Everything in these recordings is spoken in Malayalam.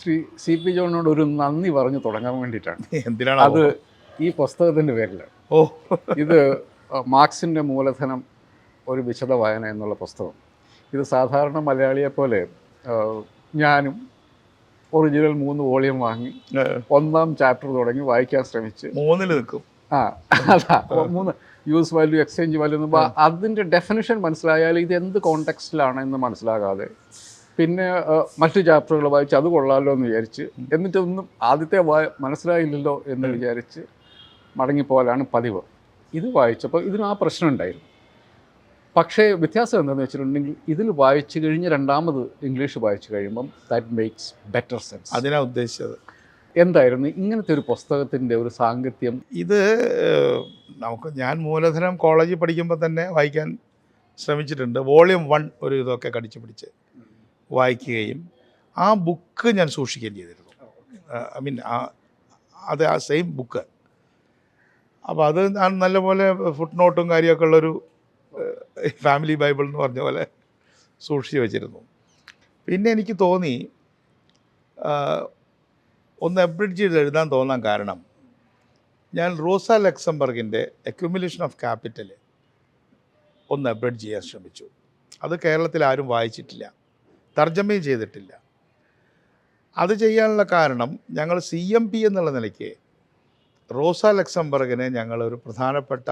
ശ്രീ സി പി ജോണിനോട് ഒരു നന്ദി പറഞ്ഞു തുടങ്ങാൻ വേണ്ടിയിട്ടാണ്. എന്തിനാണ് അത് ഈ പുസ്തകത്തിന്റെ പേരിലാണ് ഓ. ഇത് മാർക്സിന്റെ മൂലധനം ഒരു വിശദ വായന എന്നുള്ള പുസ്തകം. ഇത് സാധാരണ മലയാളിയെ പോലെ ഞാനും ഒറിജിനൽ മൂന്ന് വോളിയം വാങ്ങി ഒന്നാം ചാപ്റ്റർ തുടങ്ങി വായിക്കാൻ ശ്രമിച്ച്. മൂന്നിൽ നിൽക്കും. ആ അതാ മൂന്ന് യൂസ് വാല്യൂ എക്സ്ചേഞ്ച് വാല്യൂ അതിന്റെ ഡെഫിനിഷൻ മനസ്സിലായാൽ ഇത് എന്ത് കോണ്ടെക്സ്റ്റിലാണ് എന്ന് മനസ്സിലാകാതെ പിന്നെ മറ്റു ചാപ്റ്ററുകൾ വായിച്ച് അത് കൊള്ളാമല്ലോ എന്ന് വിചാരിച്ച് എന്നിട്ടൊന്നും ആദ്യത്തെ വായ മനസ്സിലായില്ലല്ലോ എന്ന് വിചാരിച്ച് മടങ്ങിപ്പോലാണ് പതിവ്. ഇത് വായിച്ചപ്പോൾ ഇതിന് ആ പ്രശ്നം ഉണ്ടായിരുന്നു. പക്ഷേ വ്യത്യാസം എന്താണെന്ന് വെച്ചിട്ടുണ്ടെങ്കിൽ ഇതിൽ വായിച്ചു കഴിഞ്ഞ് രണ്ടാമത് ഇംഗ്ലീഷ് വായിച്ചു കഴിയുമ്പം ദാറ്റ് മേക്സ് ബെറ്റർ സെൻസ് അതിനാ ഉദ്ദേശിച്ചത്. എന്തായിരുന്നു ഇങ്ങനത്തെ ഒരു പുസ്തകത്തിന്റെ ഒരു സാങ്കത്യം? ഇത് നമുക്ക് ഞാൻ മൂലധനം കോളേജിൽ പഠിക്കുമ്പോൾ തന്നെ വായിക്കാൻ ശ്രമിച്ചിട്ടുണ്ട്. വോളിയം വൺ ഒരു ഇതൊക്കെ കടിച്ചു പിടിച്ച്. വായിക്കുകയും ആ ബുക്ക് ഞാൻ സൂക്ഷിക്കുകയും ചെയ്തിരുന്നു. ഐ മീൻ ആ അത് ആ സെയിം ബുക്ക്. അപ്പോൾ അത് ഞാൻ നല്ലപോലെ ഫുട് നോട്ടും കാര്യമൊക്കെ ഉള്ളൊരു ഫാമിലി ബൈബിൾ എന്ന് പറഞ്ഞ പോലെ സൂക്ഷിച്ച് വെച്ചിരുന്നു. പിന്നെ എനിക്ക് തോന്നി ഒന്ന് അബ്രിഡ്ജ് ചെയ്ത് എഴുതാൻ തോന്നാൻ കാരണം ഞാൻ റോസ ലക്സംബർഗിന്റെ അക്യുമുലേഷൻ ഓഫ് ക്യാപിറ്റൽ ഒന്ന് അബ്രിഡ്ജ് ചെയ്യാൻ ശ്രമിച്ചു. അത് കേരളത്തിൽ ആരും വായിച്ചിട്ടില്ല. തർജമയും ചെയ്തിട്ടില്ല. അത് ചെയ്യാനുള്ള കാരണം ഞങ്ങൾ സി എം പി എന്നുള്ള നിലയ്ക്ക് റോസ ലക്സംബർഗിനെ ഞങ്ങളൊരു പ്രധാനപ്പെട്ട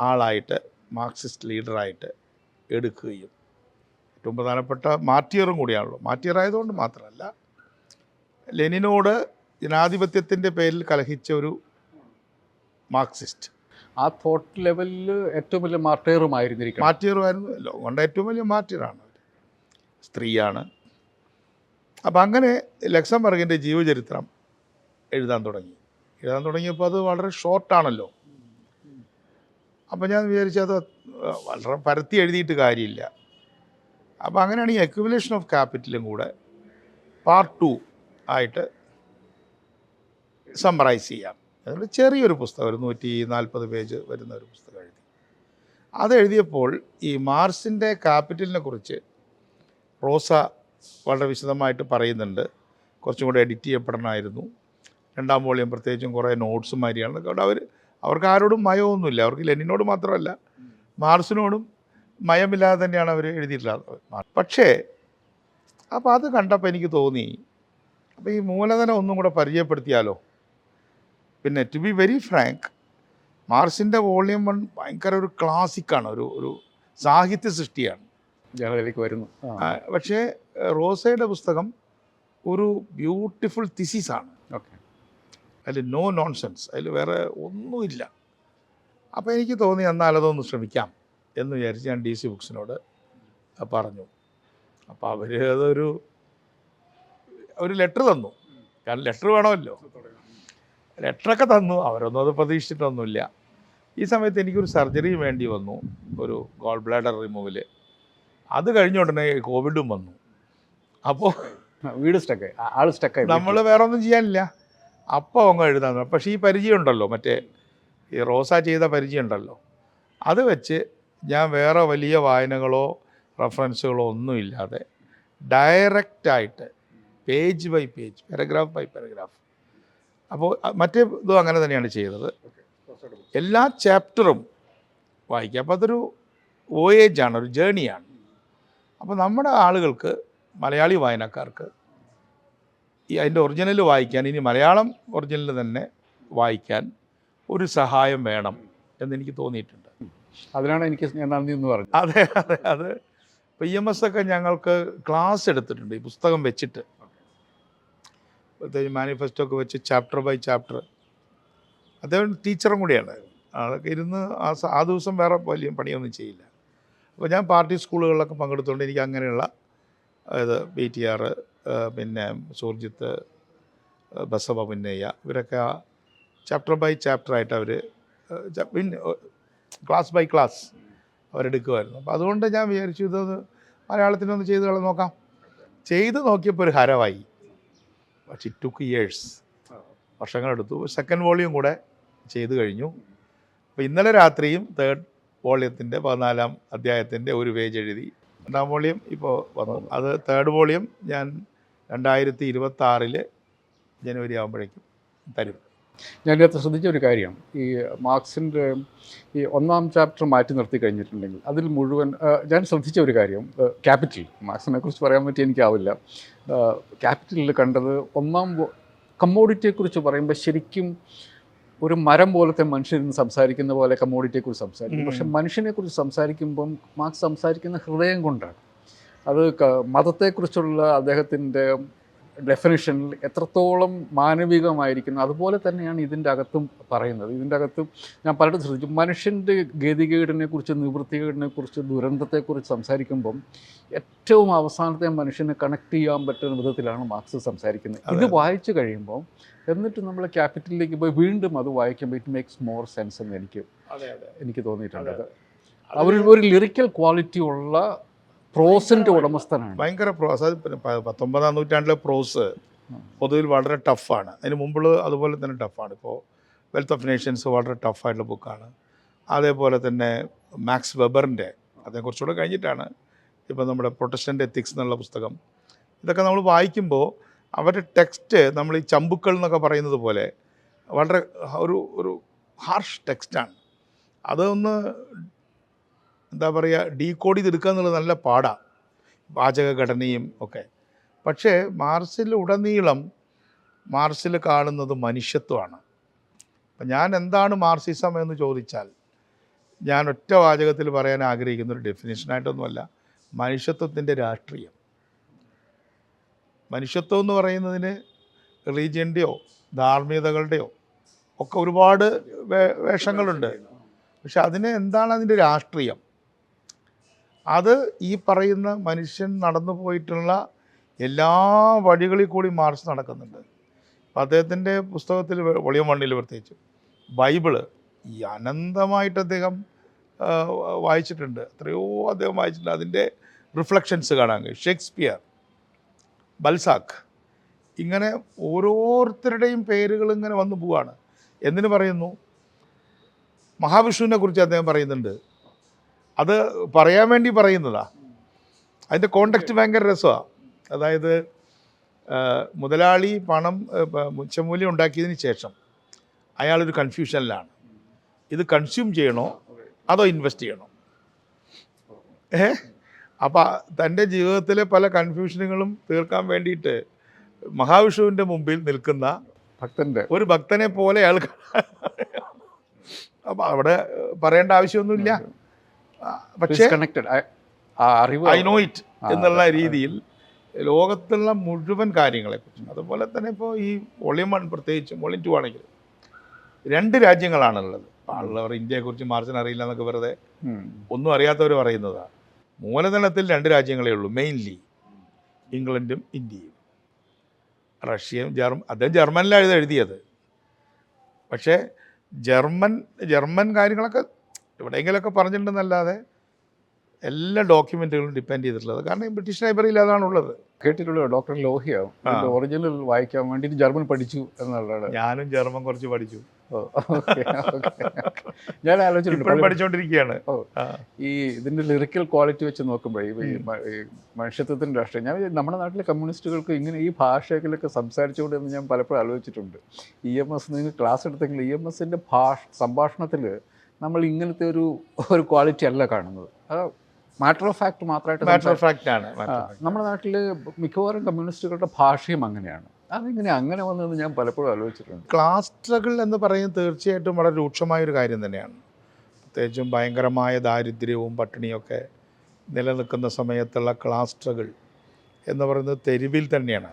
ആളായിട്ട് മാർക്സിസ്റ്റ് ലീഡറായിട്ട് എടുക്കുകയും ഏറ്റവും പ്രധാനപ്പെട്ട മാറ്റിയറും കൂടിയാണല്ലോ. മാറ്റിയറായതുകൊണ്ട് മാത്രമല്ല ലെനിനോട് ജനാധിപത്യത്തിന്റെ പേരിൽ കലഹിച്ച ഒരു മാർക്സിസ്റ്റ്. ആ തോട്ട് ലെവലിൽ ഏറ്റവും വലിയ മാർട്ടിയറുമായിരുന്നിരിക്കും മാർട്ടിയറുമായിരുന്നു. കൊണ്ട് ഏറ്റവും വലിയ മാർട്ടിയറാണ്. സ്ത്രീയാണ്. അപ്പം അങ്ങനെ ലക്സംബർഗിന്റെ ജീവചരിത്രം എഴുതാൻ തുടങ്ങി. എഴുതാൻ തുടങ്ങിയപ്പോൾ അത് വളരെ ഷോർട്ടാണല്ലോ. അപ്പം ഞാൻ വിചാരിച്ചത് വളരെ പരത്തി എഴുതിയിട്ട് കാര്യമില്ല. അപ്പോൾ അങ്ങനെയാണ് ഈ അക്യുമുലേഷൻ ഓഫ് ക്യാപിറ്റലും കൂടെ പാർട്ട് ടു ആയിട്ട് സമ്മറൈസ് ചെയ്യാം. അതുകൊണ്ട് ചെറിയൊരു പുസ്തകം ഒരു നൂറ്റി നാൽപ്പത് പേജ് വരുന്ന ഒരു പുസ്തകം എഴുതി. അത് എഴുതിയപ്പോൾ ഈ മാർസിന്റെ ക്യാപിറ്റലിനെ കുറിച്ച് റോസ വളരെ വിശദമായിട്ട് പറയുന്നുണ്ട്. കുറച്ചും കൂടെ എഡിറ്റ് ചെയ്യപ്പെടണമായിരുന്നു. രണ്ടാം വോളിയം പ്രത്യേകിച്ചും കുറേ നോട്ട്സും മാതിരിയാണ്. അവിടെ അവർ അവർക്ക് ആരോടും മയമൊന്നുമില്ല. അവർക്ക് ലെനിനോട് മാത്രമല്ല മാർസിനോടും മയമില്ലാതെ തന്നെയാണ് അവർ എഴുതിയിട്ടുള്ളത്. പക്ഷേ അപ്പോൾ അത് കണ്ടപ്പോൾ എനിക്ക് തോന്നി അപ്പോൾ ഈ മൂലധനം ഒന്നും കൂടെ പരിചയപ്പെടുത്തിയാലോ? പിന്നെ ടു ബി വെരി ഫ്രാങ്ക് മാർസിന്റെ വോളിയം വൺ ഭയങ്കര ഒരു ക്ലാസിക്കാണ് ഒരു ഒരു സാഹിത്യ സൃഷ്ടിയാണ്. ജനതയിലേക്ക് വരുന്നു. പക്ഷേ റോസയുടെ പുസ്തകം ഒരു ബ്യൂട്ടിഫുൾ തിസിസാണ് ഓക്കെ. അതിൽ നോ നോൺസെൻസ് അതിൽ വേറെ ഒന്നുമില്ല. അപ്പോൾ എനിക്ക് തോന്നി എന്നാൽ അതൊന്ന് ശ്രമിക്കാം എന്ന് വിചാരിച്ച് ഞാൻ ഡി സി ബുക്സിനോട് പറഞ്ഞു. അപ്പോൾ അവർ അതൊരു ഒരു ലെറ്റർ തന്നു. കാരണം ലെറ്റർ വേണമല്ലോ. ലെറ്ററൊക്കെ തന്നു. അവരൊന്നും അത് പ്രതീക്ഷിച്ചിട്ടൊന്നുമില്ല. ഈ സമയത്ത് എനിക്കൊരു സർജറി വേണ്ടി വന്നു. ഒരു ഗോൾ ബ്ലാഡർ റിമൂവൽ അത് കഴിഞ്ഞ ഉടനെ കോവിഡും വന്നു. അപ്പോൾ വീട് സ്റ്റക്കായി ആൾ സ്റ്റക്കായി നമ്മൾ വേറെ ഒന്നും ചെയ്യാനില്ല. അപ്പോൾ അങ്ങ് എഴുതാൻ. പക്ഷേ ഈ പരിചയം ഉണ്ടല്ലോ മറ്റേ ഈ റോസ ചെയ്ത പരിചയം ഉണ്ടല്ലോ. അത് വെച്ച് ഞാൻ വേറെ വലിയ വായനകളോ റെഫറൻസുകളോ ഒന്നുമില്ലാതെ ഡയറക്റ്റായിട്ട് page by page paragraph by paragraph അപ്പോൾ മറ്റേ ഇതും അങ്ങനെ തന്നെയാണ് ചെയ്തത്. എല്ലാ ചാപ്റ്ററും വായിക്കുക അപ്പോൾ അതൊരു വോയേജാണ് ഒരു ജേണിയാണ് അപ്പോൾ നമ്മുടെ ആളുകൾക്ക് മലയാളി വായനക്കാർക്ക് ഈ അതിന്റെ ഒറിജിനൽ വായിക്കാൻ ഇനി മലയാളം ഒറിജിനൽ തന്നെ വായിക്കാൻ ഒരു സഹായം വേണം എന്നെനിക്ക് തോന്നിയിട്ടുണ്ട്. അതിനാണ് എനിക്ക് നന്ദി എന്ന് പറഞ്ഞത്. അതെ അതെ അത് പി എം എസ് ഒക്കെ ഞങ്ങൾക്ക് ക്ലാസ് എടുത്തിട്ടുണ്ട് ഈ പുസ്തകം വെച്ചിട്ട്. പ്രത്യേകിച്ച് മാനിഫെസ്റ്റോ ഒക്കെ വെച്ച് ചാപ്റ്റർ ബൈ ചാപ്റ്റർ അദ്ദേഹം ടീച്ചറും കൂടിയാണ്. അതൊക്കെ ഇരുന്ന് ആ ആ ദിവസം വേറെ വലിയ പണിയൊന്നും ചെയ്യില്ല. അപ്പോൾ ഞാൻ പാർട്ടി സ്കൂളുകളിലൊക്കെ പങ്കെടുത്തുകൊണ്ട് എനിക്ക് അങ്ങനെയുള്ള അതായത് ബി ടി ആർ പിന്നെ സൂർജിത്ത് ബസവ പുന്നയ്യ ഇവരൊക്കെ ചാപ്റ്റർ ബൈ ചാപ്റ്റർ ആയിട്ട് അവർ ക്ലാസ് ബൈ ക്ലാസ് അവരെടുക്കുമായിരുന്നു അപ്പോൾ അതുകൊണ്ട് ഞാൻ വിചാരിച്ചു ഇതൊന്ന് മലയാളത്തിനൊന്ന് ചെയ്ത് കളി നോക്കാം. ചെയ്ത് നോക്കിയപ്പോൾ ഒരു ഹരവായി. പക്ഷേ ഇറ്റ് ടുക്ക് ഇയേഴ്സ് വർഷങ്ങളെടുത്തു. സെക്കൻഡ് വോളിയും കൂടെ ചെയ്തു കഴിഞ്ഞു. അപ്പോൾ ഇന്നലെ രാത്രിയും തേർഡ് വോളിയത്തിന്റെ പതിനാലാം അധ്യായത്തിന്റെ ഒരു പേജ് എഴുതി. രണ്ടാം വോളിയം ഇപ്പോൾ വന്നു. അത് തേർഡ് വോളിയം ഞാൻ രണ്ടായിരത്തി ഇരുപത്തി ആറിൽ ജനുവരി ആകുമ്പോഴേക്കും തരും. ഞാൻ ഇതിനകത്ത് ശ്രദ്ധിച്ച ഒരു കാര്യം. ഈ മാർക്സിന്റെ ഈ ഒന്നാം ചാപ്റ്റർ മാറ്റി നിർത്തി കഴിഞ്ഞിട്ടുണ്ടെങ്കിൽ അതിൽ മുഴുവൻ ഞാൻ ശ്രദ്ധിച്ച ഒരു കാര്യം ക്യാപിറ്റൽ. മാർക്സിനെ കുറിച്ച് പറയാൻ പറ്റി എനിക്കാവില്ല. ക്യാപിറ്റലിൽ കണ്ടത് ഒന്നാം കമ്മോഡിറ്റിയെക്കുറിച്ച് പറയുമ്പോൾ ശരിക്കും ഒരു മരം പോലത്തെ മനുഷ്യൻ സംസാരിക്കുന്ന പോലെ കമ്മോഡിറ്റിയെക്കുറിച്ച് സംസാരിക്കും. പക്ഷെ മനുഷ്യനെ കുറിച്ച് സംസാരിക്കുമ്പം മാർക്സ് സംസാരിക്കുന്ന ഹൃദയം കൊണ്ടാണ്. അത് മതത്തെക്കുറിച്ചുള്ള അദ്ദേഹത്തിന്റെ ഡെഫിനിഷനിൽ എത്രത്തോളം മാനവികമായിരിക്കുന്നു. അതുപോലെ തന്നെയാണ് ഇതിന്റെ അകത്തും പറയുന്നത്. ഇതിന്റെ അകത്തും ഞാൻ പലരും ശ്രദ്ധിച്ചു. മനുഷ്യന്റെ ഗതികേടിനെക്കുറിച്ച് നിവൃത്തികേടിനെക്കുറിച്ച് ദുരന്തത്തെക്കുറിച്ച് സംസാരിക്കുമ്പം ഏറ്റവും അവസാനത്തെ മനുഷ്യനെ കണക്ട് ചെയ്യാൻ പറ്റുന്ന വിധത്തിലാണ് മാർക്സ് സംസാരിക്കുന്നത്. ഇത് വായിച്ചു കഴിയുമ്പോൾ എന്നിട്ട് നമ്മൾ ക്യാപിറ്റലിലേക്ക് പോയി വീണ്ടും അത് വായിക്കുമ്പോൾ ഇറ്റ് മേക്സ് മോർ സെൻസ് എന്ന് എനിക്ക് എനിക്ക് തോന്നിയിട്ടുണ്ട്. അവർ ഒരു ലിറിക്കൽ ക്വാളിറ്റി ഉള്ള പ്രോസിന്റെ ഉടമസ്ഥനാണ്. ഭയങ്കര പ്രോസ് അത് പത്തൊമ്പതാം നൂറ്റാണ്ടിലെ പ്രോസ് പൊതുവിൽ വളരെ ടഫാണ്. അതിന് മുമ്പുള്ള അതുപോലെ തന്നെ ടഫാണ്. ഇപ്പോൾ വെൽത്ത് ഓഫ് നേഷൻസ് വളരെ ടഫായിട്ടുള്ള ബുക്കാണ്. അതേപോലെ തന്നെ മാക്സ് വെബറിന്റെ അതിനെക്കുറിച്ചുകൂടെ കഴിഞ്ഞിട്ടാണ് ഇപ്പോൾ നമ്മുടെ പ്രൊട്ടസ്റ്റന്റ് എത്തിക്സ് എന്നുള്ള പുസ്തകം. ഇതൊക്കെ നമ്മൾ വായിക്കുമ്പോൾ അവരുടെ ടെക്സ്റ്റ് നമ്മൾ ഈ ചമ്പുക്കൾ എന്നൊക്കെ പറയുന്നത് പോലെ വളരെ ഒരു ഒരു ഹാർഷ് ടെക്സ്റ്റാണ് അതൊന്ന് എന്താ പറയുക ഡീകോഡ് ചെയ്തെടുക്കുക എന്നുള്ളത് നല്ല പാടാണ് വാചകഘടനയും ഒക്കെ. പക്ഷേ മാർസിൽ ഉടനീളം മാർസിൽ കാണുന്നത് മനുഷ്യത്വമാണ്. അപ്പം ഞാൻ എന്താണ് മാർസിസം എന്ന് ചോദിച്ചാൽ ഞാൻ ഒറ്റ വാചകത്തിൽ പറയാൻ ആഗ്രഹിക്കുന്ന ഒരു ഡെഫിനേഷനായിട്ടൊന്നുമല്ല മനുഷ്യത്വത്തിന്റെ രാഷ്ട്രീയം. മനുഷ്യത്വം എന്ന് പറയുന്നതിന് റിലീജിയന്റെയോ ധാർമ്മികതകളുടെയോ ഒക്കെ ഒരുപാട് വേഷങ്ങളുണ്ട്. പക്ഷെ അതിന് എന്താണ് അതിന്റെ രാഷ്ട്രീയം? അത് ഈ പറയുന്ന മനുഷ്യൻ നടന്നു പോയിട്ടുള്ള എല്ലാ വഴികളിൽ കൂടി മാർച്ച് നടക്കുന്നുണ്ട്. അപ്പം അദ്ദേഹത്തിന്റെ പുസ്തകത്തിൽ വളിയം വണ്ണിൽ പ്രത്യേകിച്ച് ബൈബിൾ ഈ അനന്തമായിട്ട് അദ്ദേഹം വായിച്ചിട്ടുണ്ട്. എത്രയോ അദ്ദേഹം വായിച്ചിട്ടുണ്ട്. അതിന്റെ റിഫ്ലക്ഷൻസ് കാണാൻ കഴിയും. ഷേക്സ്പിയർ ബൽസാക്ക് ഇങ്ങനെ ഓരോരുത്തരുടെയും പേരുകൾ ഇങ്ങനെ വന്നു പോവാണ്. എന്തിനു പറയുന്നു? മഹാവിഷ്ണുവിനെ കുറിച്ച് അദ്ദേഹം പറയുന്നുണ്ട്. അത് പറയാൻ വേണ്ടി പറയുന്നതാ. അതിന്റെ കോണ്ടക്റ്റ് ഭയങ്കര രസമാണ് അതായത് മുതലാളി പണം മുച്ചമൂല്യം ഉണ്ടാക്കിയതിന് ശേഷം അയാളൊരു കൺഫ്യൂഷനിലാണ് ഇത് കൺസ്യൂം ചെയ്യണോ? അതോ ഇൻവെസ്റ്റ് ചെയ്യണോ? ഏ? അപ്പം തന്റെ ജീവിതത്തിലെ പല കൺഫ്യൂഷനുകളും തീർക്കാൻ വേണ്ടിയിട്ട് മഹാവിഷ്ണുവിന്റെ മുമ്പിൽ നിൽക്കുന്ന ഭക്തന്റെ ഒരു ഭക്തനെ പോലെ അയാൾ അപ്പം അവിടെ പറയേണ്ട ആവശ്യമൊന്നുമില്ല. പക്ഷേ അറിവ് ഐ നോ ഇറ്റ് എന്നുള്ള രീതിയിൽ ലോകത്തുള്ള മുഴുവൻ കാര്യങ്ങളെക്കുറിച്ചും അതുപോലെ തന്നെ ഇപ്പോൾ ഈ വോളിയം വൺ പ്രത്യേകിച്ചും വോളിയം ടു ആണെങ്കിൽ രണ്ട് രാജ്യങ്ങളാണുള്ളത്. ഉള്ളവർ ഇന്ത്യയെക്കുറിച്ച് മാർച്ചിന് അറിയില്ല എന്നൊക്കെ വെറുതെ ഒന്നും അറിയാത്തവർ പറയുന്നതാണ് മൂലധനത്തിൽ രണ്ട് രാജ്യങ്ങളേ ഉള്ളൂ മെയിൻലി ഇംഗ്ലണ്ടും ഇന്ത്യയും. റഷ്യയും ജർമ്മ അദ്ദേഹം ജർമ്മനിലാണ് ഇത് എഴുതിയത്. പക്ഷേ ജർമ്മൻ ജർമ്മൻ കാര്യങ്ങളൊക്കെ എവിടെയെങ്കിലുമൊക്കെ പറഞ്ഞിട്ടുണ്ടെന്നല്ലാതെ എല്ലാ ഡോക്യുമെന്റുകളും ഡിപ്പെൻഡ് ചെയ്തിട്ടുള്ളത്. കാരണം ബ്രിട്ടീഷ് ലൈബ്രറിയിൽ അതാണുള്ളത്. കേട്ടിട്ടുള്ള ഡോക്ടർ ലോഹിയാവും ഒറിജിനൽ വായിക്കാൻ വേണ്ടിയിട്ട് ജർമ്മൻ പഠിച്ചു എന്നുള്ളതാണ്. ഞാനും ജർമ്മൻ കുറച്ച് പഠിച്ചു. ഞാൻ ആലോചിച്ചിട്ടുണ്ട് പഠിച്ചുകൊണ്ടിരിക്കുകയാണ് ഈ ഇതിന്റെ ലിറിക്കൽ ക്വാളിറ്റി വെച്ച് നോക്കുമ്പോൾ ഈ മനുഷ്യത്വത്തിന്റെ രാഷ്ട്രീയം. ഞാൻ നമ്മുടെ നാട്ടിലെ കമ്മ്യൂണിസ്റ്റുകൾക്ക് ഇങ്ങനെ ഈ ഭാഷകളിലൊക്കെ സംസാരിച്ചുകൊണ്ട് എന്ന് ഞാൻ പലപ്പോഴും ആലോചിച്ചിട്ടുണ്ട്. ഇ എം എസ് നിങ്ങൾ ക്ലാസ് എടുത്തെങ്കിൽ ഇ എം എസിന്റെ ഭാഷ സംഭാഷണത്തിൽ നമ്മൾ ഇങ്ങനത്തെ ഒരു ഒരു ക്വാളിറ്റി അല്ല കാണുന്നത്. അത് മാറ്റർ ഓഫ് ഫാക്ട് മാത്രമായിട്ട് മാറ്റർ ഓഫ് ഫാക്റ്റ് ആണ് നമ്മുടെ നാട്ടിൽ മിക്കവാറും കമ്മ്യൂണിസ്റ്റുകളുടെ ഭാഷയും അങ്ങനെയാണ്. അതിങ്ങനെ അങ്ങനെ വന്നതെന്ന് ഞാൻ പലപ്പോഴും ആലോചിച്ചിട്ടുണ്ട്. ക്ലാസ് സ്ട്രഗിൾ എന്ന് പറയുന്നത് തീർച്ചയായിട്ടും വളരെ രൂക്ഷമായ ഒരു കാര്യം തന്നെയാണ്. പ്രത്യേകിച്ചും ഭയങ്കരമായ ദാരിദ്ര്യവും പട്ടിണിയൊക്കെ നിലനിൽക്കുന്ന സമയത്തുള്ള ക്ലാസ് സ്ട്രഗിൾ എന്ന് പറയുന്നത് തെരുവിൽ തന്നെയാണ്.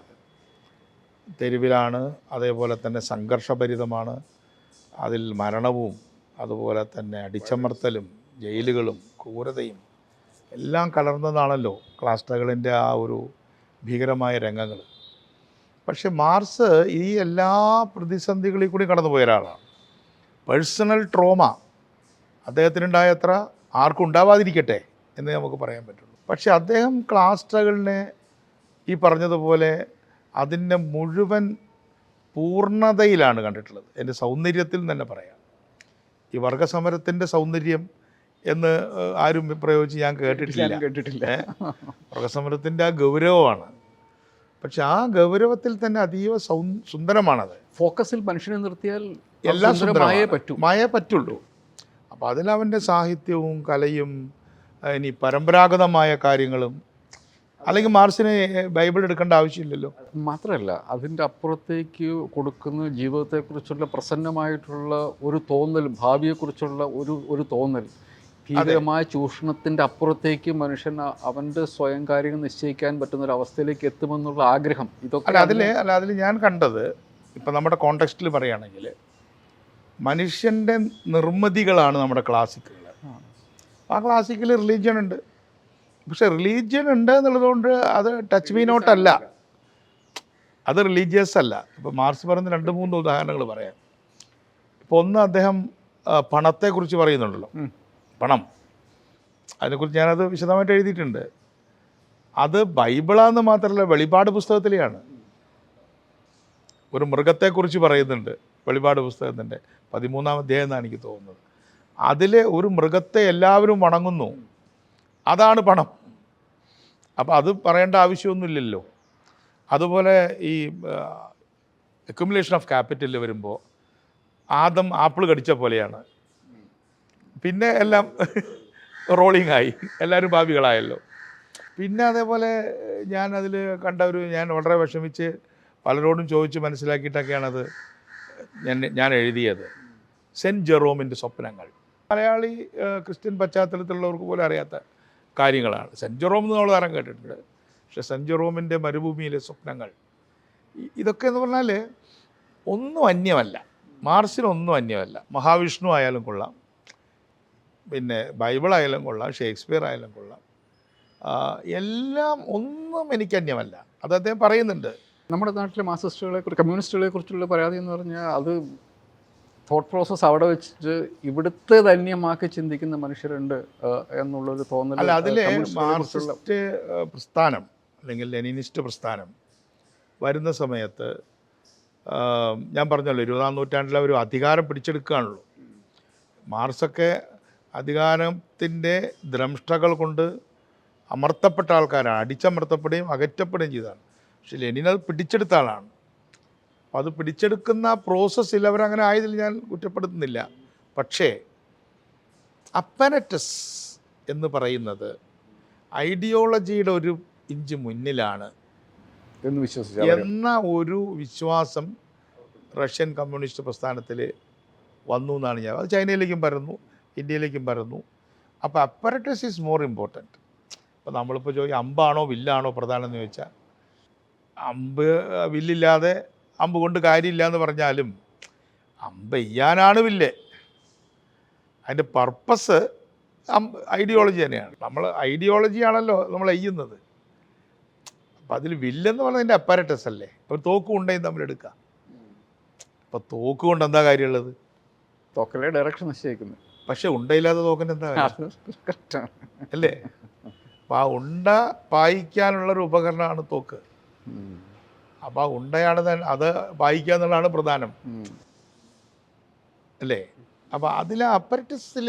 തെരുവിലാണ് അതേപോലെ തന്നെ സംഘർഷഭരിതമാണ്. അതിൽ മരണവും അതുപോലെ തന്നെ അടിച്ചമർത്തലും ജയിലുകളും ക്രൂരതയും എല്ലാം കലർന്നതാണല്ലോ ക്ലാസ് ആ ഒരു ഭീകരമായ രംഗങ്ങൾ. പക്ഷെ മാർസ് ഈ എല്ലാ പ്രതിസന്ധികളിൽ കൂടി കടന്നുപോയ ഒരാളാണ്. പേഴ്സണൽ ട്രോമ അദ്ദേഹത്തിനുണ്ടായ അത്ര ആർക്കും ഉണ്ടാവാതിരിക്കട്ടെ എന്ന് നമുക്ക് പറയാൻ പറ്റുള്ളൂ. പക്ഷെ അദ്ദേഹം ക്ലാസ് ഈ പറഞ്ഞതുപോലെ അതിന്റെ മുഴുവൻ പൂർണതയിലാണ് കണ്ടിട്ടുള്ളത്. എന്റെ സൗന്ദര്യത്തിൽ തന്നെ പറയാം. ഈ വർഗസമരത്തിന്റെ സൗന്ദര്യം എന്ന് ആരും പ്രയോഗിച്ച് ഞാൻ കേട്ടിട്ടില്ല. കേട്ടിട്ടില്ല. വർഗസമരത്തിന്റെ ആ ഗൗരവമാണ്. പക്ഷെ ആ ഗൗരവത്തിൽ തന്നെ അതീവ സൗ സുന്ദരമാണത്. ഫോക്കസിൽ മനുഷ്യനെ നിർത്തിയാൽ എല്ലാ സുന്ദരമായേ പറ്റൂ. മായേ പറ്റുള്ളൂ. അപ്പോൾ അതിലവന്റെ സാഹിത്യവും കലയും ഇനി പരമ്പരാഗതമായ കാര്യങ്ങളും അല്ലെങ്കിൽ മാർസിന് ബൈബിൾ എടുക്കേണ്ട ആവശ്യമില്ലല്ലോ. മാത്രമല്ല അതിന്റെ അപ്പുറത്തേക്ക് കൊടുക്കുന്ന ജീവിതത്തെക്കുറിച്ചുള്ള പ്രസന്നമായിട്ടുള്ള ഒരു തോന്നൽ ഭാവിയെക്കുറിച്ചുള്ള ഒരു ഒരു തോന്നൽ. ഭീകരമായ ചൂഷണത്തിന്റെ അപ്പുറത്തേക്ക് മനുഷ്യൻ അവന്റെ സ്വയം കാര്യങ്ങൾ നിശ്ചയിക്കാൻ പറ്റുന്ന ഒരു അവസ്ഥയിലേക്ക് എത്തുമെന്നുള്ള ആഗ്രഹം. ഇതൊക്കെ അല്ല അതിൽ അല്ല അതിൽ ഞാൻ കണ്ടത് ഇപ്പം നമ്മുടെ കോണ്ടെക്സ്റ്റിൽ പറയുകയാണെങ്കിൽ മനുഷ്യന്റെ നിർമ്മിതികളാണ് നമ്മുടെ ക്ലാസിക്കുകൾ ആ. ക്ലാസിക്കിൽ റിലീജിയൻ ഉണ്ട്. പക്ഷെ റിലീജിയൻ ഉണ്ട് എന്നുള്ളതുകൊണ്ട് അത് ടച്ച് മീ നോട്ട് അല്ല. അത് റിലീജിയസ് അല്ല. ഇപ്പോൾ മാർസ് പറയുന്ന രണ്ട് മൂന്ന് ഉദാഹരണങ്ങൾ പറയാം. ഇപ്പോൾ ഒന്ന് അദ്ദേഹം പണത്തെക്കുറിച്ച് പറയുന്നുണ്ടല്ലോ. പണം. അതിനെക്കുറിച്ച് ഞാനത് വിശദമായിട്ട് എഴുതിയിട്ടുണ്ട്. അത് ബൈബിളാന്ന് മാത്രമല്ല വെളിപാട് പുസ്തകത്തിലെയാണ്. ഒരു മൃഗത്തെക്കുറിച്ച് പറയുന്നുണ്ട് വെളിപാട് പുസ്തകത്തിന്റെ പതിമൂന്നാം അധ്യായം എന്നാണ് എനിക്ക് തോന്നുന്നത്. അതിലെ ഒരു മൃഗത്തെ എല്ലാവരും വണങ്ങുന്നു. അതാണ് പണം. അപ്പോൾ അത് പറയേണ്ട ആവശ്യമൊന്നുമില്ലല്ലോ. അതുപോലെ ഈ അക്യുമുലേഷൻ ഓഫ് ക്യാപിറ്റൽ വരുമ്പോൾ ആദം ആപ്പിൾ കടിച്ച പോലെയാണ്. പിന്നെ എല്ലാം റോളിംഗ് ആയി. എല്ലാവരും ഭാവികളായല്ലോ. പിന്നെ അതേപോലെ ഞാൻ അതിൽ കണ്ട ഒരു ഞാൻ വളരെ വിഷമിച്ച് പലരോടും ചോദിച്ച് മനസ്സിലാക്കിയിട്ടൊക്കെയാണത് ഞാൻ ഞാൻ എഴുതിയത്. സെന്റ് ജെറോമിന്റെ സ്വപ്നങ്ങൾ. മലയാളി ക്രിസ്ത്യൻ പശ്ചാത്തലത്തിലുള്ളവർക്ക് പോലും അറിയാത്ത കാര്യങ്ങളാണ്. സെന്റ് ജെറോം എന്ന് നമ്മൾ തരം കേട്ടിട്ടുണ്ട്. പക്ഷെ സെന്റ് ജെറോമിന്റെ മരുഭൂമിയിലെ സ്വപ്നങ്ങൾ. ഇതൊക്കെ എന്ന് പറഞ്ഞാൽ ഒന്നും അന്യമല്ല. മാർസിനൊന്നും അന്യമല്ല. മഹാവിഷ്ണു ആയാലും കൊള്ളാം. പിന്നെ ബൈബിൾ ആയാലും കൊള്ളാം. ഷേക്സ്പിയർ ആയാലും കൊള്ളാം. എല്ലാം ഒന്നും എനിക്ക് അന്യമല്ല. അത് അദ്ദേഹം പറയുന്നുണ്ട്. നമ്മുടെ നാട്ടിലെ മാർസിസ്റ്റുകളെ കുറിച്ച് കമ്മ്യൂണിസ്റ്റുകളെ കുറിച്ചുള്ള പരാതി എന്ന് പറഞ്ഞാൽ അത് തോട്ട് പ്രോസസ് അവിടെ വെച്ചിട്ട് ഇവിടുത്തെ ധന്യമാക്കി ചിന്തിക്കുന്ന മനുഷ്യരുണ്ട് എന്നുള്ളൊരു തോന്നൽ അല്ല അതിലെ മാർക്സിസ്റ്റ് പ്രസ്ഥാനം അല്ലെങ്കിൽ ലെനിനിസ്റ്റ് പ്രസ്ഥാനം വരുന്ന സമയത്ത് ഞാൻ പറഞ്ഞല്ലോ ഇരുപതാം നൂറ്റാണ്ടിൽ അവർ അധികാരം പിടിച്ചെടുക്കുകയാണല്ലോ. മാർസൊക്കെ അധികാരത്തിന്റെ ദ്രംഷ്ടകൾ കൊണ്ട് അമർത്തപ്പെട്ട ആൾക്കാരാണ് അടിച്ചമർത്തപ്പെടുകയും അകറ്റപ്പെടുകയും ചെയ്തതാണ്. പക്ഷെ ലെനിൻ അത് പിടിച്ചെടുത്ത ആളാണ്. അപ്പോൾ അത് പിടിച്ചെടുക്കുന്ന പ്രോസസ്സിൽ അവരങ്ങനെ ആയതിൽ ഞാൻ കുറ്റപ്പെടുത്തുന്നില്ല. പക്ഷേ അപ്പനറ്റസ് എന്ന് പറയുന്നത് ഐഡിയോളജിയുടെ ഒരു ഇഞ്ച് മുന്നിലാണ്. എന്ന് വിശ്വസിച്ചു എന്ന ഒരു വിശ്വാസം റഷ്യൻ കമ്മ്യൂണിസ്റ്റ് പ്രസ്ഥാനത്തിൽ വന്നു എന്നാണ് ഞാൻ. അത് ചൈനയിലേക്കും പരന്നു ഇന്ത്യയിലേക്കും പരന്നു. അപ്പോൾ അപ്പററ്റസ് ഈസ് മോർ ഇമ്പോർട്ടന്റ് അപ്പോൾ നമ്മളിപ്പോൾ ചോദിക്കും അമ്പാണോ വില്ലാണോ പ്രധാനം എന്ന് ചോദിച്ചാൽ അമ്പ് വില്ലില്ലാതെ അമ്പ് കൊണ്ട് കാര്യമില്ല എന്ന് പറഞ്ഞാലും അമ്പ് ചെയ്യാനാണ് വില്ലേ. അതിന്റെ പർപ്പസ് ഐഡിയോളജി തന്നെയാണ്. നമ്മൾ ഐഡിയോളജി ആണല്ലോ നമ്മൾ എയ്യുന്നത് അപ്പം അതിൽ വില്ലെന്ന് പറഞ്ഞതിന്റെ അപ്പാരറ്റസ് അല്ലേ? ഇപ്പോൾ തോക്ക് ഉണ്ടെങ്കിൽ തമ്മിൽ എടുക്കാം. അപ്പോൾ തോക്ക് കൊണ്ട് എന്താ കാര്യമുള്ളത്? തോക്കലെ ഡയറക്ഷൻ നിശ്ചയിക്കുന്നത് പക്ഷെ ഉണ്ടയില്ലാത്ത തോക്കിന്റെ എന്താ അല്ലേ? അപ്പം ആ ഉണ്ട പായിക്കാനുള്ളൊരു ഉപകരണമാണ് തോക്ക്. അപ്പോൾ ഉണ്ടയാണ് അത് വായിക്കുക എന്നുള്ളതാണ് പ്രധാനം. അല്ലേ? അപ്പോൾ അതിൽ അപ്പററ്റസിൽ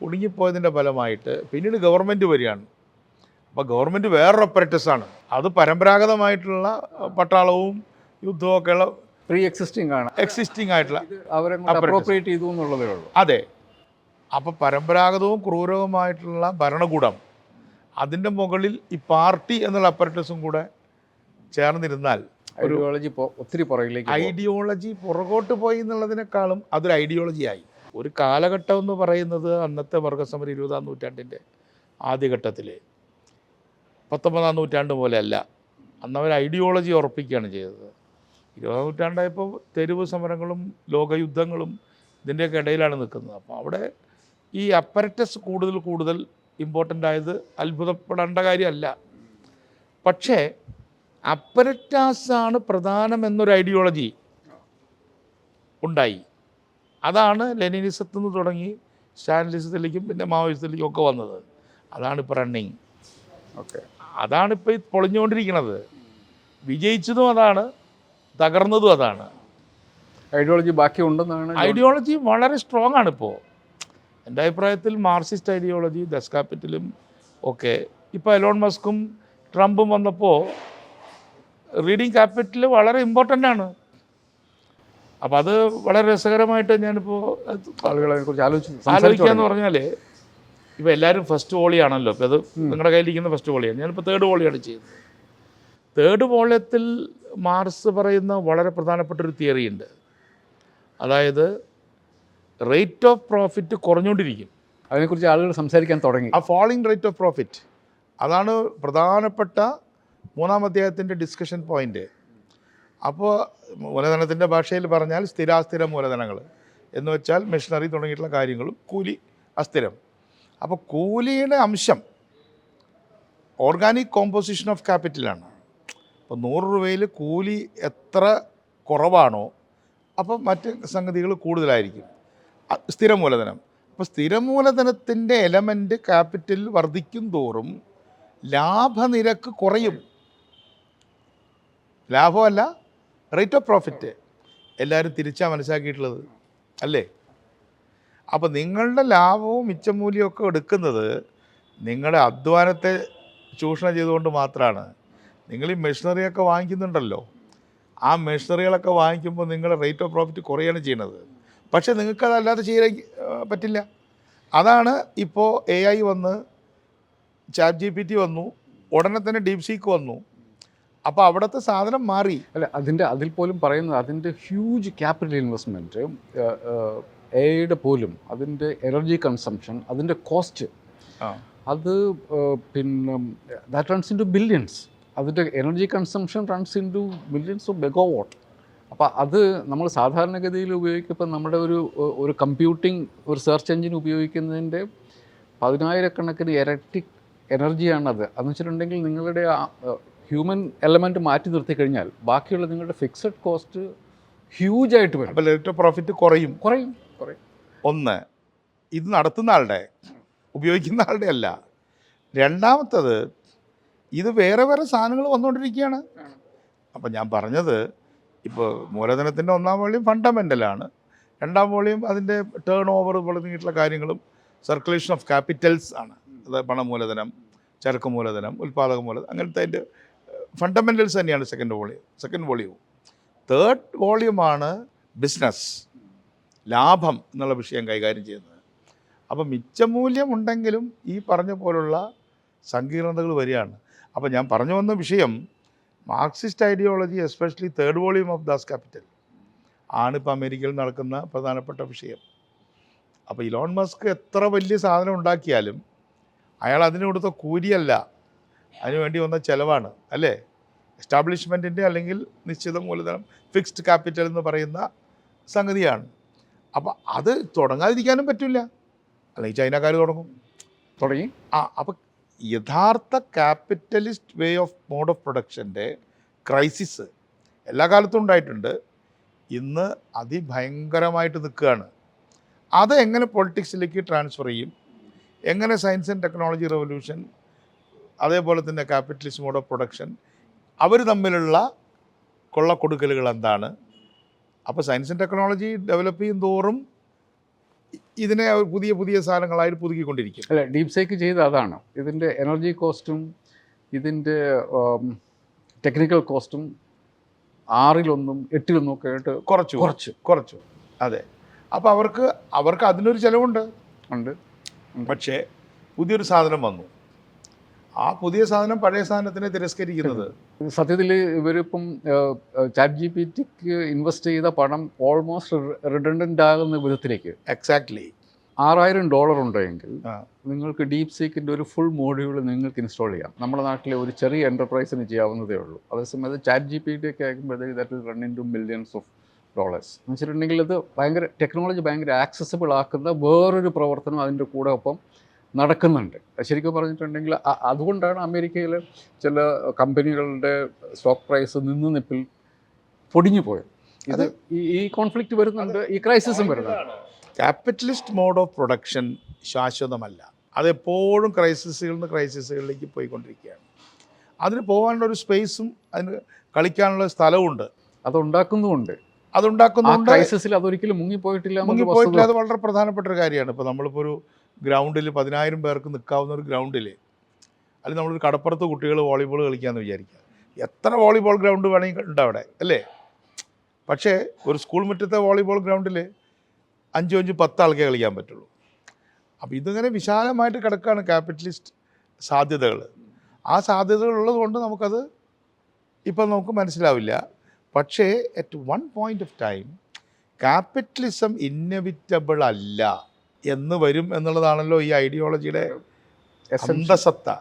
കുടുങ്ങിപ്പോയതിന്റെ ഫലമായിട്ട് പിന്നീട് ഗവൺമെന്റ് വരികയാണ്. അപ്പോൾ ഗവൺമെന്റ് വേറൊരു ആണ് അത് പരമ്പരാഗതമായിട്ടുള്ള പട്ടാളവും യുദ്ധവും ഒക്കെയുള്ള പ്രീ എക്സിസ്റ്റിംഗ് ആണ്. എക്സിസ്റ്റിംഗ് ആയിട്ടുള്ള അവരെ അപ്രോപ്രിയേറ്റ് ചെയ്തു എന്നുള്ളതേ ഉള്ളൂ. അതെ. അപ്പോൾ പരമ്പരാഗതവും ക്രൂരവുമായിട്ടുള്ള ഭരണകൂടം അതിന്റെ മുകളിൽ ഈ പാർട്ടി എന്നുള്ള അപ്പററ്റസും കൂടെ ചേർന്നിരുന്നാൽ ഐഡിയോളജി ഒത്തിരി പുറകിലേക്ക് ഐഡിയോളജി പുറകോട്ട് പോയി എന്നുള്ളതിനേക്കാളും അതൊരു ഐഡിയോളജിയായി ഒരു കാലഘട്ടം എന്ന് പറയുന്നത് അന്നത്തെ വർഗസമര ഇരുപതാം നൂറ്റാണ്ടിന്റെ ആദ്യഘട്ടത്തിൽ പത്തൊമ്പതാം നൂറ്റാണ്ട് പോലെയല്ല. അന്ന് അവർ ഐഡിയോളജി ഉറപ്പിക്കുകയാണ് ചെയ്തത്. ഇരുപതാം നൂറ്റാണ്ടായപ്പോൾ തെരുവ് സമരങ്ങളും ലോകയുദ്ധങ്ങളും ഇതിന്റെയൊക്കെ ഇടയിലാണ് നിൽക്കുന്നത്. അപ്പോൾ അവിടെ ഈ അപ്പരറ്റസ് കൂടുതൽ കൂടുതൽ ഇമ്പോർട്ടന്റ് ആയത് അത്ഭുതപ്പെടേണ്ട കാര്യമല്ല. പക്ഷേ അപ്പരറ്റാസാണ് പ്രധാനം എന്നൊരു ഐഡിയോളജി ഉണ്ടായി. അതാണ് ലെനിനിസത്തിൽ നിന്ന് തുടങ്ങി സ്റ്റാലിനിസത്തിലേക്കും പിന്നെ മാവോയിസത്തിലേക്കും ഒക്കെ വന്നത്. അതാണ് ഇപ്പോൾ റണ്ണിങ് ഓക്കെ. അതാണിപ്പോൾ പൊളിഞ്ഞുകൊണ്ടിരിക്കുന്നത് വിജയിച്ചതും അതാണ് തകർന്നതും അതാണ്. ഐഡിയോളജി ബാക്കി ഉണ്ടെന്നാണ് ഐഡിയോളജി വളരെ സ്ട്രോങ് ആണ് ഇപ്പോൾ എന്റെ അഭിപ്രായത്തിൽ മാർക്സിസ്റ്റ് ഐഡിയോളജി ദസ് ക്യാപിറ്റലും ഒക്കെ ഇപ്പോൾ എലോൺ മസ്കും ട്രംപും വന്നപ്പോൾ റീഡിങ് ക്യാപിറ്റൽ വളരെ ഇമ്പോർട്ടന്റ് ആണ്. അപ്പം അത് വളരെ രസകരമായിട്ട് ഞാനിപ്പോൾ ആളുകളെ കുറിച്ച് ആലോചിച്ചു ആലോചിക്കുക എന്ന് പറഞ്ഞാൽ ഇപ്പോൾ എല്ലാവരും ഫസ്റ്റ് വോളിയാണല്ലോ. ഇപ്പോൾ അത് നിങ്ങളുടെ കയ്യിലിരിക്കുന്ന ഫസ്റ്റ് വോളിയാണ്. ഞാനിപ്പോൾ തേർഡ് വോളിയാണ് ചെയ്യുന്നത്. തേർഡ് വോളിയത്തിൽ മാർസ് പറയുന്ന വളരെ പ്രധാനപ്പെട്ട ഒരു തിയറി ഉണ്ട്. അതായത് റേറ്റ് ഓഫ് പ്രോഫിറ്റ് കുറഞ്ഞുകൊണ്ടിരിക്കും. അതിനെക്കുറിച്ച് ആളുകൾ സംസാരിക്കാൻ തുടങ്ങി. ആ ഫോളിങ് റേറ്റ് ഓഫ് പ്രോഫിറ്റ് അതാണ് പ്രധാനപ്പെട്ട മൂന്നാം അധ്യായത്തിന്റെ ഡിസ്കഷൻ പോയിന്റ് അപ്പോൾ മൂലധനത്തിന്റെ ഭാഷയിൽ പറഞ്ഞാൽ സ്ഥിരാസ്ഥിര മൂലധനങ്ങൾ. എന്ന് വെച്ചാൽ മെഷീനറി തുടങ്ങിയിട്ടുള്ള കാര്യങ്ങളും കൂലി അസ്ഥിരം. അപ്പോൾ കൂലിയുടെ അംശം ഓർഗാനിക് കോമ്പോസിഷൻ ഓഫ് ക്യാപിറ്റലാണ് അപ്പോൾ നൂറ് രൂപയിൽ കൂലി എത്ര കുറവാണോ അപ്പോൾ മറ്റ് സംഗതികൾ കൂടുതലായിരിക്കും. സ്ഥിരം മൂലധനം. അപ്പോൾ സ്ഥിര മൂലധനത്തിന്റെ എലമെന്റ് ക്യാപിറ്റൽ വർദ്ധിക്കും തോറും ലാഭനിരക്ക് കുറയും. ലാഭമല്ല റേറ്റ് ഓഫ് പ്രോഫിറ്റ് എല്ലാവരും തിരിച്ചാണ് മനസ്സിലാക്കിയിട്ടുള്ളത് അല്ലേ? അപ്പോൾ നിങ്ങളുടെ ലാഭവും മിച്ചമൂല്യവും ഒക്കെ എടുക്കുന്നത് നിങ്ങളുടെ അധ്വാനത്തെ ചൂഷണം ചെയ്തുകൊണ്ട് മാത്രമാണ് നിങ്ങൾ ഈ മെഷീനറിയൊക്കെ വാങ്ങിക്കുന്നുണ്ടല്ലോ. ആ മെഷീനറികളൊക്കെ വാങ്ങിക്കുമ്പോൾ നിങ്ങളുടെ റേറ്റ് ഓഫ് പ്രോഫിറ്റ് കുറയാണ് ചെയ്യണത് പക്ഷേ നിങ്ങൾക്ക് അതല്ലാതെ ചെയ്യാൻ പറ്റില്ല. അതാണ് ഇപ്പോൾ എ ഐ വന്ന് ചാറ്റ് ജി പി ടി വന്നു ഉടനെ തന്നെ ഡീപ് സീക്ക് വന്നു. അപ്പോൾ അവിടുത്തെ സാധനം മാറി. അല്ല അതിന്റെ അതിൽ പോലും പറയുന്നത് അതിന്റെ ഹ്യൂജ് ക്യാപിറ്റൽ ഇൻവെസ്റ്റ്മെന്റ് എയുടെ പോലും അതിന്റെ എനർജി കൺസംഷൻ അതിന്റെ കോസ്റ്റ് അത് പിന്നെ that runs into billions അതിന്റെ energy consumption runs into billions of megawatt അപ്പോൾ അത് നമ്മൾ സാധാരണഗതിയിൽ ഉപയോഗിക്കുമ്പോൾ നമ്മുടെ ഒരു ഒരു കമ്പ്യൂട്ടിംഗ് ഒരു സെർച്ച് എഞ്ചിൻ ഉപയോഗിക്കുന്നതിന്റെ പതിനായിരക്കണക്കിന് ഇരട്ടി എനർജിയാണത് അതെന്ന് വെച്ചിട്ടുണ്ടെങ്കിൽ നിങ്ങളുടെ ഹ്യൂമൻ എലമെന്റ് മാറ്റി നിർത്തി കഴിഞ്ഞാൽ ബാക്കിയുള്ള നിങ്ങളുടെ ഫിക്സഡ് കോസ്റ്റ് ഹ്യൂജ് ആയിട്ട് വരും. അപ്പോൾ നെറ്റ് പ്രോഫിറ്റ് കുറയും. കുറയും കുറയും. ഒന്ന് ഇത് നടത്തുന്ന ആളുടെ ഉപയോഗിക്കുന്ന ആളുടെ അല്ല. രണ്ടാമത്തത് ഇത് വേറെ വേറെ സാധനങ്ങൾ വന്നുകൊണ്ടിരിക്കുകയാണ്. അപ്പം ഞാൻ പറഞ്ഞത് ഇപ്പോൾ മൂലധനത്തിന്റെ ഒന്നാം വോളിയം ഫണ്ടമെന്റലാണ് രണ്ടാം വോളിയം അതിന്റെ ടേൺ ഓവർ തുടങ്ങിയിട്ടുള്ള കാര്യങ്ങളും സർക്കുലേഷൻ ഓഫ് ക്യാപിറ്റൽസ് ആണ്. അതായത് പണമൂലധനം ചരക്ക് മൂലധനം ഉൽപ്പാദക മൂലധനം അങ്ങനത്തെ അതിന്റെ ഫണ്ടമെന്റൽസ് തന്നെയാണ് സെക്കൻഡ് വോളിയം സെക്കൻഡ് വോളിയവും തേർഡ് വോളിയമാണ് ബിസിനസ് ലാഭം എന്നുള്ള വിഷയം കൈകാര്യം ചെയ്യുന്നത്. അപ്പോൾ മിച്ചമൂല്യം ഉണ്ടെങ്കിലും ഈ പറഞ്ഞ പോലുള്ള സങ്കീർണതകൾ വരികയാണ്. അപ്പോൾ ഞാൻ പറഞ്ഞു വന്ന വിഷയം Marxist ideology especially third volume of Das Capital ആണ് ഇപ്പോൾ അമേരിക്കയിൽ നടക്കുന്ന പ്രധാനപ്പെട്ട വിഷയം. അപ്പോൾ ഇലോൺ മസ്ക് എത്ര വലിയ സാധനം ഉണ്ടാക്കിയാലും അയാൾ അതിന് കൊടുത്ത കൂലിയല്ല. അതിനു വേണ്ടി വന്ന ചിലവാണ് അല്ലേ? എസ്റ്റാബ്ലിഷ്മെന്റിന്റെ അല്ലെങ്കിൽ നിശ്ചിത മൂലധനം ഫിക്സ്ഡ് ക്യാപിറ്റൽ എന്ന് പറയുന്ന സംഗതിയാണ്. അപ്പോൾ അത് തുടങ്ങാതിരിക്കാനും പറ്റില്ല. അല്ലെങ്കിൽ ചൈനക്കാർ തുടങ്ങും. തുടങ്ങി. ആ അപ്പം യഥാർത്ഥ capitalist way of mode of പ്രൊഡക്ഷന്റെ crisis എല്ലാ കാലത്തും ഉണ്ടായിട്ടുണ്ട്. ഇന്ന് അതിഭയങ്കരമായിട്ട് നിൽക്കുകയാണ്. അത് എങ്ങനെ പൊളിറ്റിക്സിലേക്ക് ട്രാൻസ്ഫർ ചെയ്യും? എങ്ങനെ സയൻസ് ആൻഡ് ടെക്നോളജി റെവല്യൂഷൻ അതേപോലെ തന്നെ ക്യാപിറ്റലിസ്റ്റ് മോഡ് ഓഫ് പ്രൊഡക്ഷൻ അവർ തമ്മിലുള്ള കൊള്ളക്കൊടുക്കലുകൾ എന്താണ്? അപ്പോൾ സയൻസ് ആൻഡ് ടെക്നോളജി ഡെവലപ്പ് ചെയ്യും തോറും ഇതിനെ അവർ പുതിയ പുതിയ സാധനങ്ങളായിട്ട് പുതുക്കിക്കൊണ്ടിരിക്കും. അല്ല ഡീപ് സൈക്ക് ചെയ്ത് അതാണ്. ഇതിന്റെ എനർജി കോസ്റ്റും ഇതിന്റെ ടെക്നിക്കൽ കോസ്റ്റും ആറിലൊന്നും എട്ടിലൊന്നും ഒക്കെ ആയിട്ട് കുറച്ചു. കുറച്ച്. കുറച്ചു. അതെ. അപ്പോൾ അവർക്ക് അവർക്ക് അതിനൊരു ചിലവുണ്ട്. ഉണ്ട്. പക്ഷേ പുതിയൊരു സാധനം വന്നു. ആ പുതിയ സാധനം പഴയ സാധനത്തിനെ തിരസ്കരിക്കുന്നത്. സത്യത്തിൽ ഇവരിപ്പം ചാറ്റ് ജി പി ടിക്ക് ഇൻവെസ്റ്റ് ചെയ്ത പണം ഓൾമോസ്റ്റ് റിഡൻഡന്റ് ആകുന്ന വിധത്തിലേക്ക്. എക്സാക്ട്ലി ആറായിരം ഡോളർ ഉണ്ടെങ്കിൽ നിങ്ങൾക്ക് ഡീപ് സീക്കിന്റെ ഒരു ഫുൾ മോഡ്യൂൾ നിങ്ങൾക്ക് ഇൻസ്റ്റാൾ ചെയ്യാം. നമ്മുടെ നാട്ടിലെ ഒരു ചെറിയ എന്റർപ്രൈസിന് ചെയ്യാവുന്നതേ ഉള്ളൂ. അതേസമയത്ത് ചാറ്റ് ജി പി ടി ഒക്കെ ആകുമ്പോഴത്തേക്ക് that run into millions of dollars എന്ന് വെച്ചിട്ടുണ്ടെങ്കിൽ ഇത് ഭയങ്കര ടെക്നോളജി ഭയങ്കര ആക്സസിബിൾ ആക്കുന്ന വേറൊരു പ്രവർത്തനം അതിന്റെ കൂടെ ഒപ്പം നടക്കുന്നുണ്ട്. ശരിക്കും പറഞ്ഞിട്ടുണ്ടെങ്കിൽ അ- അതുകൊണ്ടാണ് അമേരിക്കയിൽ ചില കമ്പനികളുടെ സ്റ്റോക്ക് പ്രൈസ് നിന്ന് നിപ്പിൽ പൊടിഞ്ഞു പോയത്. ഇത് ഈ കോൺഫ്ലിക്റ്റ് വരുന്നുണ്ട് ഈ ക്രൈസിസും വരുന്നുണ്ട്. ക്യാപിറ്റലിസ്റ്റ് മോഡ് ഓഫ് പ്രൊഡക്ഷൻ ശാശ്വതമല്ല. അതെപ്പോഴും ക്രൈസിസുകളിൽ നിന്ന് ക്രൈസിസുകളിലേക്ക് പോയിക്കൊണ്ടിരിക്കുകയാണ്. അതിന് പോകാനുള്ള ഒരു സ്പേസും അതിന് കളിക്കാനുള്ള സ്ഥലവും സ്ഥലവുമുണ്ട്. അതുണ്ടാക്കുന്നുമുണ്ട്. അതുണ്ടാക്കുന്നുണ്ട് ക്രൈസിസിൽ അതൊരിക്കലും മുങ്ങിപ്പോയിട്ടില്ല മുങ്ങിപ്പോയിട്ടില്ല അത് വളരെ പ്രധാനപ്പെട്ട ഒരു കാര്യമാണ്. ഇപ്പോൾ നമ്മളിപ്പോൾ ഒരു ഗ്രൗണ്ടിൽ പതിനായിരം പേർക്ക് നിൽക്കാവുന്ന ഒരു ഗ്രൗണ്ടിൽ അല്ലെങ്കിൽ നമ്മളൊരു കടപ്പുറത്ത് കുട്ടികൾ വോളിബോൾ കളിക്കാമെന്ന് വിചാരിക്കുക. എത്ര വോളിബോൾ ഗ്രൗണ്ട് വേണമെങ്കിൽ ഉണ്ട് അവിടെ അല്ലേ? പക്ഷേ ഒരു സ്കൂൾ മുറ്റത്തെ വോളിബോൾ ഗ്രൗണ്ടിൽ അഞ്ചും അഞ്ചും പത്ത് ആൾക്കേ കളിക്കാൻ പറ്റുള്ളൂ. അപ്പോൾ ഇതിങ്ങനെ വിശാലമായിട്ട് കിടക്കുകയാണ് ക്യാപിറ്റലിസ്റ്റ് സാധ്യതകൾ ആ സാധ്യതകൾ ഉള്ളത് കൊണ്ട് നമുക്കത് ഇപ്പം നമുക്ക് മനസ്സിലാവില്ല. പക്ഷേ at one point of time capitalism inevitable അല്ല. എന്ന് വരും എന്നുള്ളതാണല്ലോ ഈ ഐഡിയോളജിയുടെ. അന്തസത്ത.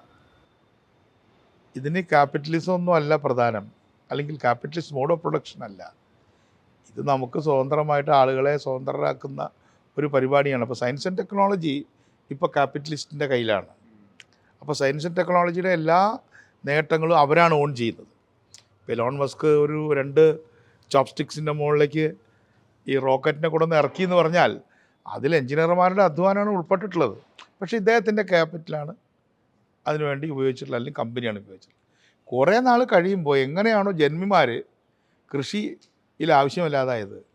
ഇതിന് ക്യാപിറ്റലിസം ഒന്നും അല്ല പ്രധാനം. അല്ലെങ്കിൽ ക്യാപിറ്റലിസ്റ്റ് മോഡ് ഓഫ് പ്രൊഡക്ഷൻ അല്ല. ഇത് നമുക്ക് സ്വതന്ത്രമായിട്ട് ആളുകളെ സ്വതന്ത്രരാക്കുന്ന ഒരു പരിപാടിയാണ്. അപ്പോൾ സയൻസ് ആൻഡ് ടെക്നോളജി ഇപ്പോൾ ക്യാപിറ്റലിസ്റ്റിന്റെ കയ്യിലാണ്. അപ്പോൾ സയൻസ് ആൻഡ് ടെക്നോളജിയുടെ എല്ലാ നേട്ടങ്ങളും അവരാണ് ഓൺ ചെയ്യുന്നത്. ഇപ്പോൾ എലോൺ മസ്ക് ഒരു രണ്ട് ചോപ്സ്റ്റിക്സിന്റെ മുകളിലേക്ക് ഈ റോക്കറ്റിനെ കൊണ്ടൊന്ന് ഇറക്കി എന്ന് പറഞ്ഞാൽ അതിൽ എഞ്ചിനീയർമാരുടെ അധ്വാനമാണ് ഉൾപ്പെട്ടിട്ടുള്ളത്. പക്ഷേ ഇദ്ദേഹത്തിന്റെ ക്യാപിറ്റലാണ് അതിനുവേണ്ടി ഉപയോഗിച്ചിട്ടുള്ളത് അല്ലെങ്കിൽ കമ്പനിയാണ് ഉപയോഗിച്ചിട്ടുള്ളത് കുറേ നാൾ കഴിയുമ്പോൾ എങ്ങനെയാണോ ജന്മിമാർ കൃഷിയിൽ ആവശ്യമില്ലാതായത്.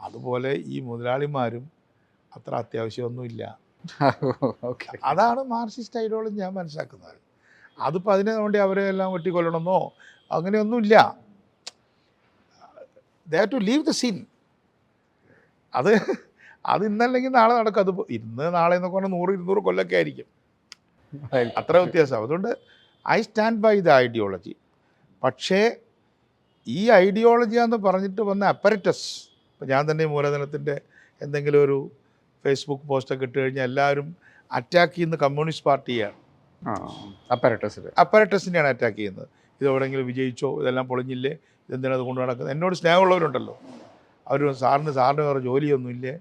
അതുപോലെ ഈ മുതലാളിമാരും അത്ര അത്യാവശ്യമൊന്നുമില്ല. ഓക്കെ. അതാണ് മാർക്സിസ്റ്റ് ഐഡിയോളജി ഞാൻ മനസ്സിലാക്കുന്നത്. അതിപ്പോൾ അതിനെ വേണ്ടി അവരെ എല്ലാം വെട്ടിക്കൊല്ലണമെന്നോ അങ്ങനെയൊന്നുമില്ല. The to leave the scene അത് അത് ഇന്നല്ലെങ്കിൽ നാളെ നടക്കും. അത് ഇന്ന് നാളെ എന്നൊക്കെ പറഞ്ഞാൽ നൂറ് ഇരുന്നൂറ് കൊല്ലൊക്കെ ആയിരിക്കും. അത്ര വ്യത്യാസം. അതുകൊണ്ട് I stand by the ideology പക്ഷേ ഈ ഐഡിയോളജി എന്ന് പറഞ്ഞിട്ട് വന്ന അപ്പരറ്റസ് ഇപ്പം ഞാൻ തന്നെ മൂലധനത്തിന്റെ എന്തെങ്കിലും ഒരു ഫേസ്ബുക്ക് പോസ്റ്റൊക്കെ ഇട്ട് കഴിഞ്ഞാൽ എല്ലാവരും അറ്റാക്ക് ചെയ്യുന്ന കമ്മ്യൂണിസ്റ്റ് പാർട്ടിയാണ്. അപ്പാരറ്റസിൽ അപ്പരറ്റസിനെയാണ് അറ്റാക്ക് ചെയ്യുന്നത്. ഇത് എവിടെയെങ്കിലും വിജയിച്ചോ ഇതെല്ലാം പൊളിഞ്ഞില്ലേ ഇതെന്തിനാണ് അത് കൊണ്ടു നടക്കുന്നത്? എന്നോട് സ്നേഹമുള്ളവരുണ്ടല്ലോ. അവർ സാറിന് സാറിന് വേറെ ജോലിയൊന്നുമില്ലേ?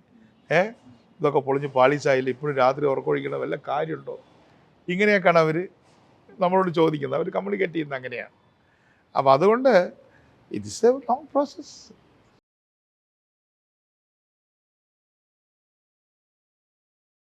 ഏ? ഇതൊക്കെ പൊളിഞ്ഞ് പാളിച്ചായില്ല? ഇപ്പോഴും രാത്രി ഉറക്കൊഴിക്കണ വല്ല കാര്യമുണ്ടോ? ഇങ്ങനെയൊക്കെയാണ് അവർ നമ്മളോട് ചോദിക്കുന്നത്. അവർ കമ്മ്യൂണിക്കേറ്റ് ചെയ്യുന്നത് അങ്ങനെയാണ്. അപ്പോൾ അതുകൊണ്ട് ഇറ്റ്സ് എ ലോങ് പ്രോസസ്സ്